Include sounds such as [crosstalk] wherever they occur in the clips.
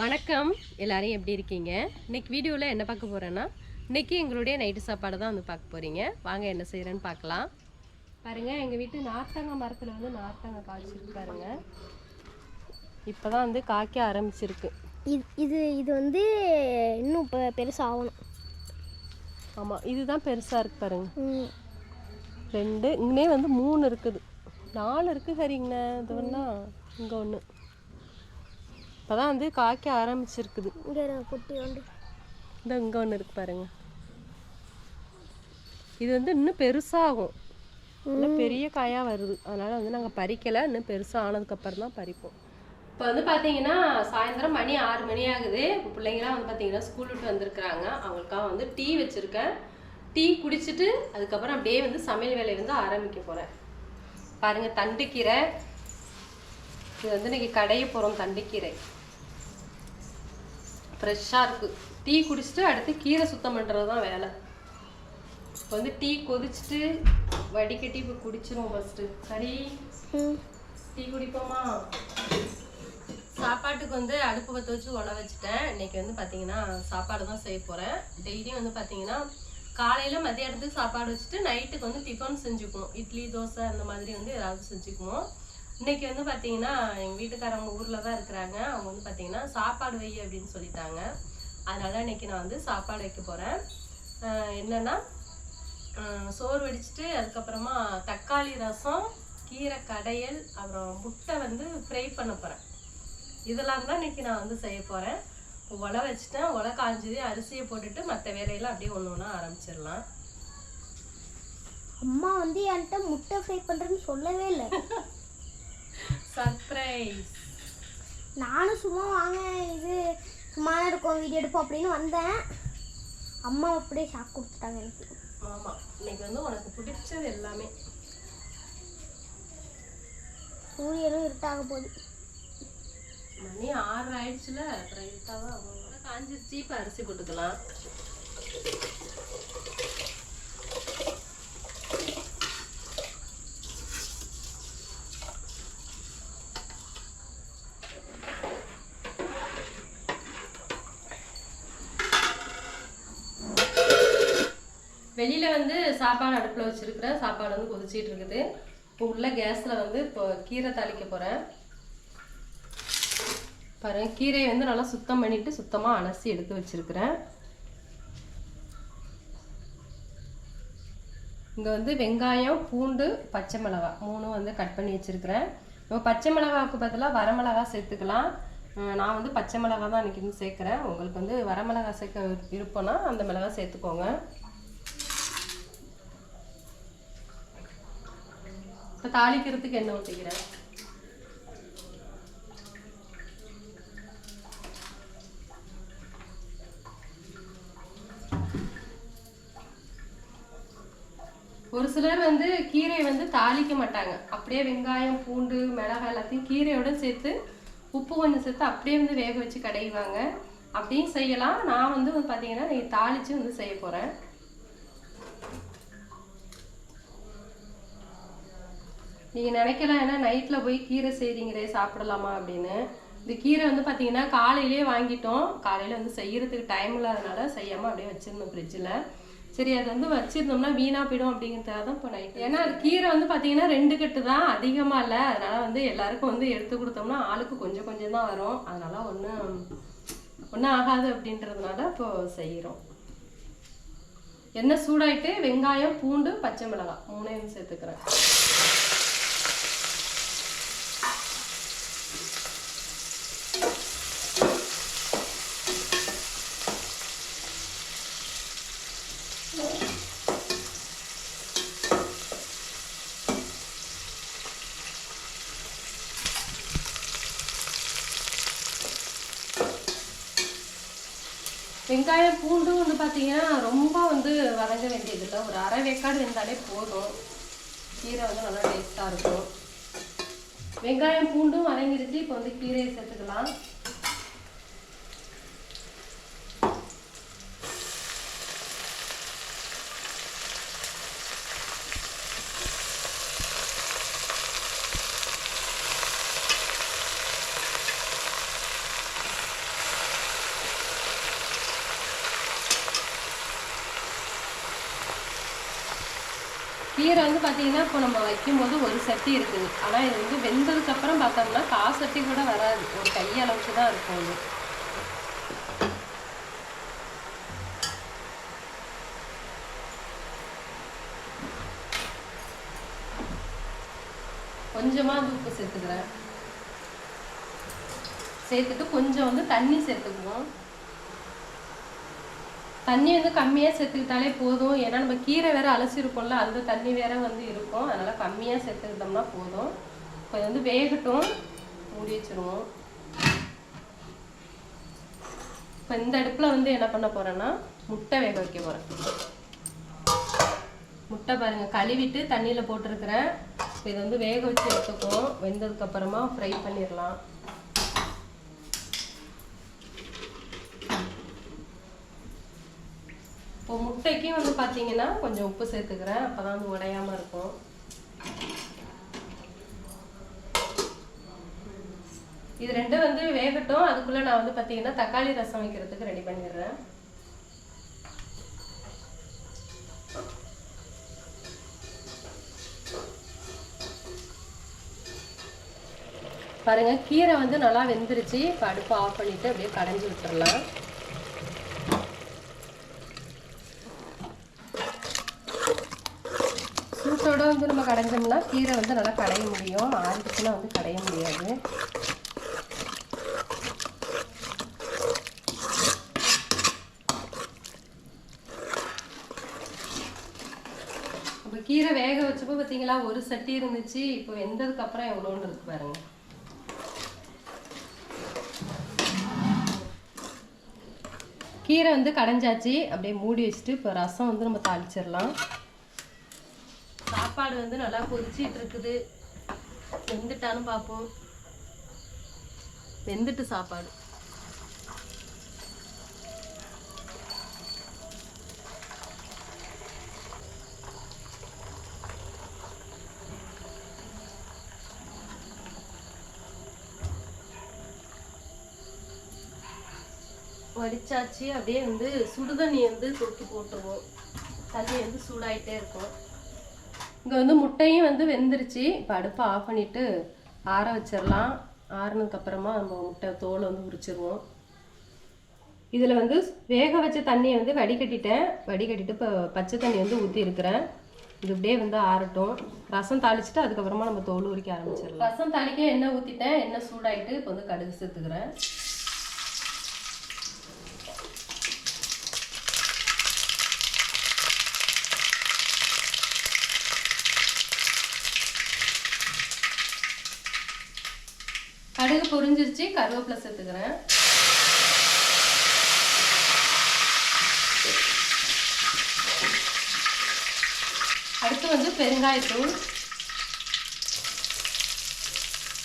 வணக்கம். எல்லாரும் எப்படி இருக்கீங்க? இன்னைக்கு வீடியோவில் என்ன பார்க்க போகிறேன்னா இன்னைக்கு எங்களுடைய நைட்டு சாப்பாடு தான் வந்து பார்க்க போகிறீங்க வாங்க என்ன செய்கிறேன்னு பார்க்கலாம். பாருங்க எங்கள் வீட்டு நார்த்தங்காய் மரத்தில் வந்து நார்த்தங்காய் காய்ச்சிருக்கு பாருங்க. இப்போ தான் வந்து காய்க்க ஆரம்பிச்சிருக்கு. இது இது இது வந்து இன்னும் இப்போ பெருசாகணும். ஆமாம் இதுதான் பெருசாக இருக்கு பாருங்க. ரெண்டு இங்கே வந்து மூணு இருக்குது. நாலு இருக்குது சரிங்கண்ணா. இது ஒன்றா இங்கே ஒன்று இப்போ தான் வந்து காய்க்க ஆரம்பிச்சிருக்குது. குட்டி வந்து இந்த இங்கே ஒன்று இருக்கு பாருங்க. இது வந்து இன்னும் பெருசாகும். இன்னும் பெரிய காயாக வருது. அதனால வந்து நாங்கள் பறிக்கலை. இன்னும் பெருசாக ஆனதுக்கப்புறம் தான் பறிப்போம். இப்போ வந்து பார்த்தீங்கன்னா சாயந்தரம் மணி ஆறு மணி ஆகுது. இப்போ பிள்ளைங்களாம் வந்து பார்த்தீங்கன்னா ஸ்கூல் விட்டு வந்திருக்கிறாங்க. அவங்களுக்காக வந்து டீ வச்சுருக்கேன். டீ குடிச்சிட்டு அதுக்கப்புறம் அப்படியே வந்து சமையல் வேலையை வந்து ஆரம்பிக்க போகிறேன் பாருங்கள் தண்டுக்கீரை இது வந்து இன்னைக்கு கடைய போகிறோம் தண்டுக்கீரை ஃப்ரெஷ்ஷாக இருக்குது டீ குடிச்சிட்டு அடுத்து கீரை சுத்தம் பண்ணுறது தான் வேலை. இப்போ வந்து டீ கொதிச்சுட்டு வடிகட்டி இப்போ குடிச்சிரும் ஃபஸ்ட்டு சரி. டீ குடிப்போமா? சாப்பாட்டுக்கு வந்து அடுப்பு பற்ற வச்சு உண வச்சுட்டேன். இன்னைக்கு வந்து பார்த்தீங்கன்னா சாப்பாடு தான் செய்ய போகிறேன் டெய்லியும் வந்து பார்த்தீங்கன்னா காலையில் மதியானத்துக்கு சாப்பாடு வச்சுட்டு நைட்டுக்கு வந்து டிஃபன் செஞ்சுக்குவோம் இட்லி தோசை அந்த மாதிரி வந்து ஏதாவது செஞ்சுக்குவோம். இன்னைக்கு வந்து பார்த்தீங்கன்னா எங்கள் வீட்டுக்காரவங்க ஊரில் தான் இருக்கிறாங்க. அவங்க வந்து பார்த்தீங்கன்னா சாப்பாடு வை அப்படின்னு சொல்லிட்டாங்க. அதனால இன்னைக்கு நான் வந்து சாப்பாடு வைக்க போகிறேன் என்னன்னா சோறு வடிச்சிட்டு அதுக்கப்புறமா தக்காளி ரசம் கீரை கடையல் அப்புறம் முட்டை வந்து ஃப்ரை பண்ண போகிறேன் இதெல்லாம் தான் இன்னைக்கு நான் வந்து செய்ய போகிறேன் உலை வச்சுட்டேன். உலை காஞ்சது அரிசியை போட்டுட்டு மற்ற வேலையெல்லாம் அப்படியே ஒன்று ஒன்றா ஆரம்பிச்சிடலாம். அம்மா வந்து என்கிட்ட முட்டை ஃப்ரை பண்ணுறேன்னு சொல்லவே இல்லை. [laughs] நானும் சும்மா வாங்க இது சும்மா இருக்கோம் வீடியோ எடுப்போம் அப்படின்னு வந்தேன். அம்மா அப்படியே ஷாக் கொடுத்துட்டாங்க எனக்கு. ஆமாம் இன்னைக்கு வந்து உனக்கு பிடிச்சது எல்லாமே. சூரியனும் இருட்டாக போகுது. மணி ஆறு ஆயிடுச்சுல அப்புறம் அவங்க காஞ்சிருச்சு இப்போ அரிசி போட்டுக்கலாம். வந்து சாப்பாடு அடுப்பில் வச்சுருக்கிறேன் சாப்பாடு வந்து கொதிச்சிட்டு இருக்குது இப்போ உள்ள கேஸில் வந்து இப்போ கீரை தாளிக்க போகிறேன் பாருங்க கீரையை வந்து நல்லா சுத்தம் பண்ணிவிட்டு சுத்தமாக அலசி எடுத்து வச்சிருக்கிறேன். இங்கே வந்து வெங்காயம் பூண்டு பச்சை மிளகா மூணும் வந்து கட் பண்ணி வச்சுருக்கிறேன். நம்ம பச்சை மிளகாவுக்கு பதிலாக வரமிளகா சேர்த்துக்கலாம். நான் வந்து பச்சை மிளகா தான் அன்றைக்கி வந்து சேர்க்குறேன். உங்களுக்கு வந்து வரமிளகா சேர்க்க விருப்பம்னா அந்த மிளகா சேர்த்துக்கோங்க. இப்போ தாளிக்கிறதுக்கு எண்ணெய் ஊற்றிக்கிறேன் ஒரு சிலர் வந்து கீரையை வந்து தாளிக்க மாட்டாங்க. அப்படியே வெங்காயம் பூண்டு மிளகாய் எல்லாத்தையும் கீரையோட சேர்த்து உப்பு கொஞ்சம் சேர்த்து அப்படியே வந்து வேக வச்சு கடைவாங்க. அப்படியும் செய்யலாம். நான் வந்து பார்த்தீங்கன்னா நீங்கள் தாளித்து வந்து செய்ய போகிறேன் நீங்கள் நினைக்கலாம் ஏன்னா நைட்டில் போய் கீரை செய்கிறீங்களே சாப்பிடலாமா அப்படின்னு. இந்த கீரை வந்து பார்த்தீங்கன்னா காலையிலேயே வாங்கிட்டோம். காலையில் வந்து செய்கிறதுக்கு டைம் இல்லாதனால செய்யாமல் அப்படியே வச்சுருந்தோம் ஃப்ரிட்ஜில் சரி அது வந்து வச்சிருந்தோம்னா வீணாக போயிடும் அப்படிங்கிறதுக்காக தான் இப்போ நைட் ஏன்னா அது கீரை வந்து பார்த்தீங்கன்னா ரெண்டு கட்டு தான். அதிகமாக இல்லை. அதனால் வந்து எல்லாருக்கும் வந்து எடுத்து கொடுத்தோம்னா ஆளுக்கு கொஞ்சம் கொஞ்சம் தான் வரும். அதனால் ஒன்றும் ஒன்றும் ஆகாது அப்படின்றதுனால இப்போ செய்கிறோம் எண்ணெய் சூடாயிட்டு வெங்காயம் பூண்டு பச்சை மிளகாய். மூணையும் சேர்த்துக்கிறேன். வெங்காயம் பூண்டும் வந்து பார்த்தீங்கன்னா ரொம்ப வந்து வதங்க வேண்டியதில்லை. ஒரு அரை வேக்காடு வெந்தாலே போதும். கீரை வந்து நல்லா டேஸ்ட்டாக இருக்கும். வெங்காயம் பூண்டும் வதங்கிடுச்சு. இப்போ வந்து கீரையை சேர்த்துக்கலாம். கீரை வந்து பார்த்தீங்கன்னா இப்போ நம்ம வைக்கும்போது ஒரு சட்டி இருக்குது. ஆனால் இது வந்து வெந்ததுக்கப்புறம் பார்த்தோம்னா கா சட்டி கூட வராது. ஒரு கையளவுக்கு தான் இருக்கும் இது. கொஞ்சமாக உப்பு சேர்த்துக்கிறேன். சேர்த்துட்டு கொஞ்சம் வந்து தண்ணி சேர்த்துக்குவோம். தண்ணி வந்து கம்மியாக சேர்த்துக்கிட்டாலே போதும். ஏன்னா நம்ம கீரை வேற அலசிருக்கோம்ல அந்த தண்ணி வேற வந்து இருக்கும். அதனால் கம்மியாக சேர்த்துக்கிட்டோம்னா போதும். இப்போ இது வந்து வேகட்டும். மூடி வச்சுருவோம். இப்போ இந்த அடுப்பில் வந்து என்ன பண்ண போகிறேன்னா முட்டை வேக வைக்க போகிறேன் முட்டை பாருங்க கழுவிட்டு தண்ணியில் போட்டிருக்கிறேன். இப்போ இதை வந்து வேக வச்சு எடுத்துக்குவோம். வெந்ததுக்கப்புறமா ஃப்ரை பண்ணிடலாம். இப்போ முட்டைக்கும் வந்து பார்த்தீங்கன்னா கொஞ்சம் உப்பு சேர்த்துக்கிறேன். அப்போ தான் வந்து உடையாமல் இருக்கும். இது ரெண்டும் வந்து வேகட்டும். அதுக்குள்ளே நான் வந்து பார்த்தீங்கன்னா தக்காளி ரசம் வைக்கிறதுக்கு ரெடி பண்ணிடுறேன். பாருங்க கீரை வந்து நல்லா வெந்துருச்சு. இப்போ அடுப்பு ஆஃப் பண்ணிவிட்டு அப்படியே கடைஞ்சி விட்டுடலாம் சூட்டோடு வந்து நம்ம கடைஞ்சோம்னா கீரை வந்து நல்லா கடைய முடியும். ஆறிடுச்சுன்னா வந்து கடைய முடியாது. இப்போ கீரை வேக வச்சப்போ பார்த்தீங்களா ஒரு சட்டி இருந்துச்சு. இப்போ வெந்ததுக்கு அப்புறம் எவ்வளோன்னு இருக்கு பாருங்க. கீரை வந்து கடைஞ்சாச்சு. அப்படியே மூடி வச்சுட்டு இப்போ ரசம் வந்து நம்ம தாளிச்சிடலாம். சாப்பாடு வந்து நல்லா கொதிச்சிட்டு இருக்குது. வெந்துட்டான்னு பார்ப்போம். வெந்துட்டு சாப்பாடு. வடிச்சாச்சு. அப்படியே வந்து சுடுதண்ணி வந்து தொட்டு போட்டுருவோம். தண்ணி வந்து சூடாயிட்டே இருக்கும். இங்கே வந்து முட்டையும் வந்து வெந்துருச்சு. இப்போ அடுப்பை ஆஃப் பண்ணிவிட்டு ஆற வச்சிடலாம் ஆறுனதுக்கப்புறமா நம்ம முட்டை தோலை வந்து உரிச்சிருவோம். இதில் வந்து வேக வச்ச தண்ணியை வந்து வடிகட்டிட்டேன். வடிகட்டிட்டு இப்போ பச்சை தண்ணி வந்து ஊற்றி இருக்கிறேன். இது இப்படியே வந்து ஆறட்டும். ரசம் தாளிச்சிட்டு அதுக்கப்புறமா நம்ம தோல் உரிக்க ஆரம்பிச்சிடலாம் ரசம் தாளிக்க எண்ணெய் ஊற்றிட்டேன் எண்ணெய் சூடாயிட்டு இப்போ வந்து கடுகு சேர்த்துக்கிறேன். கடுகு பொரிஞ்சிருச்சு கருவேப்பிலை சேர்த்துக்கிறேன். அடுத்து வந்து பெருங்காயத்தூள்.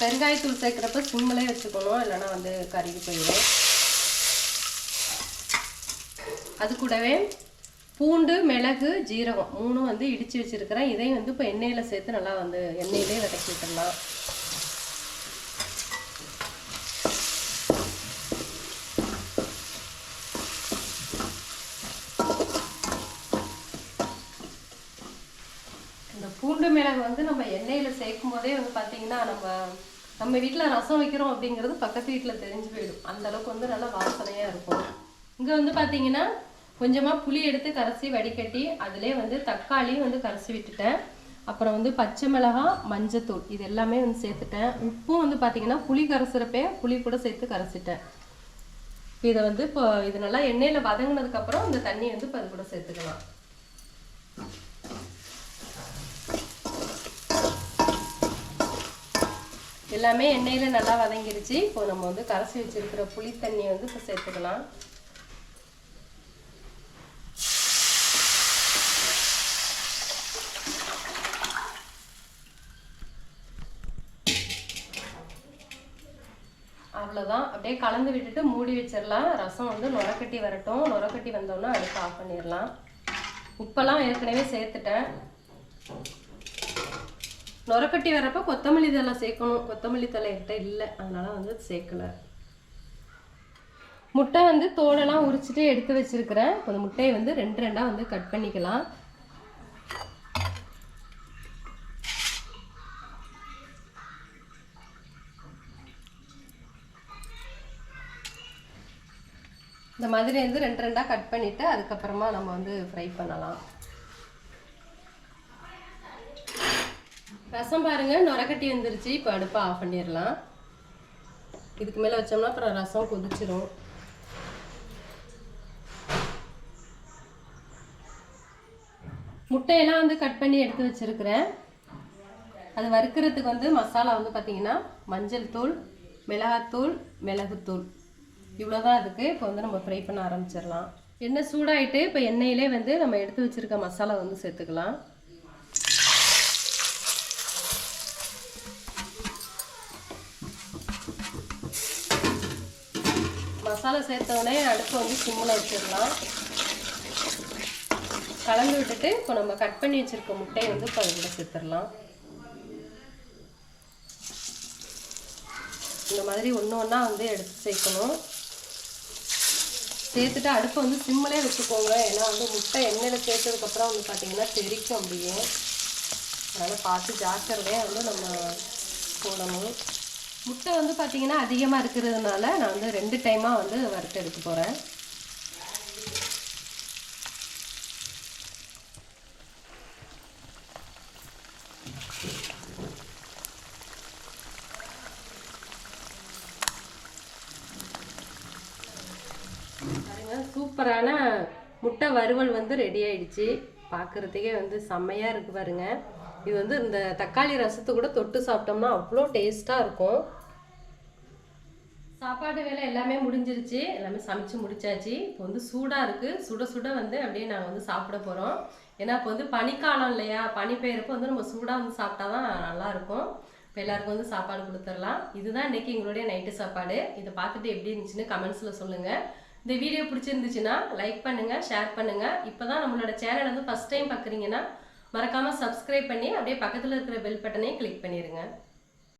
பெருங்காயத்தூள் சேர்க்குறப்ப சிம்மிலே வச்சுக்கணும் இல்லைன்னா வந்து கருகி போயிடும். அது கூடவே பூண்டு மிளகு ஜீரகம் மூணும் வந்து இடித்து வச்சுருக்கிறேன். இதையும் வந்து இப்போ எண்ணெயில் சேர்த்து நல்லா வந்து எண்ணெயிலே வதக்கி விட்டுடலாம் இந்த பூண்டு மிளகு வந்து நம்ம அதே வந்து பார்த்தீங்கன்னா நம்ம நம்ம வீட்டில் ரசம் வைக்கிறோம் அப்படிங்கிறது பக்கத்து வீட்டில் தெரிஞ்சு போயிடும். அந்த அளவுக்கு வந்து நல்லா வாசனையாக இருக்கும். இங்கே வந்து பார்த்தீங்கன்னா கொஞ்சமாக புளி எடுத்து கரைச்சி வடிகட்டி அதிலே வந்து தக்காளியும் வந்து கரைச்சி விட்டுட்டேன். அப்புறம் வந்து பச்சை மிளகாய் மஞ்சத்தூள் இது எல்லாமே வந்து சேர்த்துட்டேன். உப்பும் வந்து பார்த்தீங்கன்னா புளி கரைசிறப்பே புளி கூட சேர்த்து கரைச்சிட்டேன். இதை வந்து இப்போ இது நல்லா எண்ணெயில் வதங்கினதுக்கப்புறம் இந்த தண்ணி வந்து இப்போ அது கூட சேர்த்துக்கலாம். எல்லாமே எண்ணெயில் நல்லா வதங்கிருச்சு. இப்போ நம்ம வந்து கரைச்சி வச்சிருக்கிற புளி தண்ணி வந்து இப்போ சேர்த்துக்கலாம். அவ்வளோதான் அப்படியே கலந்து விட்டுட்டு மூடி வச்சிடலாம். ரசம் வந்து நுரக்கட்டி வரட்டும். நுரக்கட்டி வந்தோன்னா அடுப்பு ஆஃப் பண்ணிடலாம். உப்பெல்லாம் ஏற்கனவே சேர்த்துட்டேன். நுரக்கட்டி வர்றப்ப கொத்தமல்லி தலை சேர்க்கணும். கொத்தமல்லி தலை என்கிட்ட இல்லை. அதனால் வந்து சேர்க்கலை. முட்டை வந்து தோலெல்லாம் உரிச்சிட்டு எடுத்து வச்சிருக்கிறேன். இப்போ அந்த முட்டையை வந்து ரெண்டு ரெண்டாக வந்து கட் பண்ணிக்கலாம். இந்த மாதிரி வந்து ரெண்டு ரெண்டாக கட் பண்ணிவிட்டு அதுக்கப்புறமா நம்ம வந்து ஃப்ரை பண்ணலாம். ரசம் பாருங்க நுரக்கட்டி வந்துருச்சு. இப்போ அடுப்பை ஆஃப் பண்ணிடலாம். இதுக்கு மேலே வச்சோம்னா அப்புறம் ரசம் கொதிச்சிரும். முட்டையெல்லாம் வந்து கட் பண்ணி எடுத்து வச்சிருக்கிறேன். அது வறுக்கிறதுக்கு வந்து மசாலா வந்து பார்த்திங்கன்னா மஞ்சள் தூள் மிளகாத்தூள் மிளகுத்தூள். இவ்வளோ தான் அதுக்கு. இப்போ வந்து நம்ம ஃப்ரை பண்ண ஆரம்பிச்சிடலாம். எண்ணெய் சூடாயிட்டு இப்போ எண்ணெயிலே வந்து நம்ம எடுத்து வச்சிருக்க மசாலா வந்து சேர்த்துக்கலாம். மசாலா சேர்த்தோடனே அடுப்பு வந்து சிம்மில் வச்சிடலாம். கலந்து விட்டுட்டு இப்போ நம்ம கட் பண்ணி வச்சிருக்க முட்டையை வந்து இப்போ அது சேர்த்துடலாம். இந்த மாதிரி ஒன்று ஒன்றா வந்து எடுத்து சேர்க்கணும். சேர்த்துட்டு அடுப்பை வந்து சிம்மிலே வச்சுக்கோங்க. ஏன்னா வந்து முட்டை எண்ணெயில் சேர்த்ததுக்கப்புறம் வந்து பார்த்தீங்கன்னா தெரிக்கும் அப்படியே. அதனால் பார்த்து ஜாக்கிரதையாக வந்து நம்ம போடணும். முட்டை வந்து பார்த்திங்கன்னா அதிகமாக இருக்கிறதுனால நான் வந்து ரெண்டு டைமாக வந்து வறுத்து எடுக்க போகிறேன் சூப்பரான முட்டை வறுவல் வந்து ரெடி ஆயிடுச்சு. பார்க்குறதுக்கே வந்து செம்மையாக இருக்கு பாருங்க. இது வந்து இந்த தக்காளி ரசத்தை கூட தொட்டு சாப்பிட்டோம்னா அவ்வளோ டேஸ்ட்டாக இருக்கும். சாப்பாடு வேலை எல்லாமே முடிஞ்சிருச்சு. எல்லாமே சமைச்சு முடிச்சாச்சு. இப்போ வந்து சூடாக இருக்குது சுட சுட வந்து அப்படியே நாங்கள் வந்து சாப்பிட போகிறோம் ஏன்னா இப்போ வந்து பனிக்காலம் இல்லையா? பனி பெய்யறப்போ வந்து நம்ம சூடாக வந்து சாப்பிட்டா தான் நல்லாயிருக்கும் இப்போ எல்லாருக்கும் வந்து சாப்பாடு கொடுத்துடலாம். இதுதான் இன்னைக்கு எங்களுடைய நைட்டு சாப்பாடு. இதை பார்த்துட்டு எப்படி இருந்துச்சுன்னு கமெண்ட்ஸில் சொல்லுங்கள் இந்த வீடியோ பிடிச்சிருந்துச்சுன்னா லைக் பண்ணுங்கள் ஷேர் பண்ணுங்கள் இப்போ தான் நம்மளோட சேனல் வந்து ஃபஸ்ட் டைம் பார்க்குறீங்கன்னா மறக்காமல் சப்ஸ்கிரைப் பண்ணி அப்படியே பக்கத்தில் இருக்கிற பெல் பட்டனையும் கிளிக் பண்ணிடுங்க